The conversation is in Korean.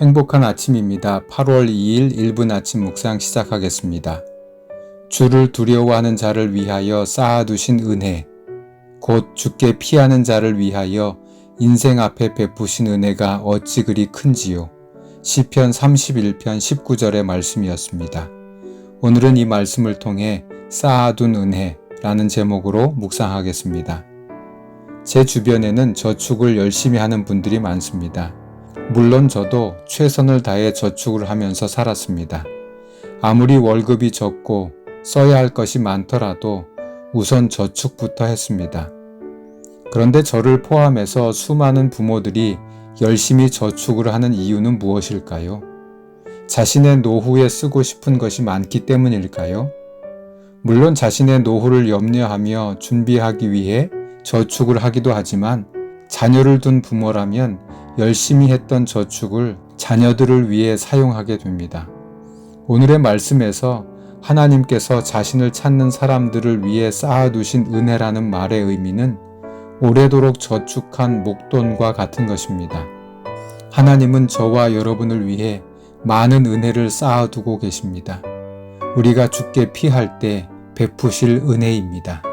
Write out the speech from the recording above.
행복한 아침입니다. 8월 2일 1분 아침 묵상 시작하겠습니다. 주를 두려워하는 자를 위하여 쌓아두신 은혜, 곧 죽게 피하는 자를 위하여 인생 앞에 베푸신 은혜가 어찌 그리 큰지요. 시편 31편 19절의 말씀이었습니다. 오늘은 이 말씀을 통해 쌓아둔 은혜라는 제목으로 묵상하겠습니다. 제 주변에는 저축을 열심히 하는 분들이 많습니다. 물론 저도 최선을 다해 저축을 하면서 살았습니다. 아무리 월급이 적고 써야 할 것이 많더라도 우선 저축부터 했습니다. 그런데 저를 포함해서 수많은 부모들이 열심히 저축을 하는 이유는 무엇일까요? 자신의 노후에 쓰고 싶은 것이 많기 때문일까요? 물론 자신의 노후를 염려하며 준비하기 위해 저축을 하기도 하지만 자녀를 둔 부모라면 열심히 했던 저축을 자녀들을 위해 사용하게 됩니다. 오늘의 말씀에서 하나님께서 자신을 찾는 사람들을 위해 쌓아두신 은혜라는 말의 의미는 오래도록 저축한 목돈과 같은 것입니다. 하나님은 저와 여러분을 위해 많은 은혜를 쌓아두고 계십니다. 우리가 죽게 피할 때 베푸실 은혜입니다.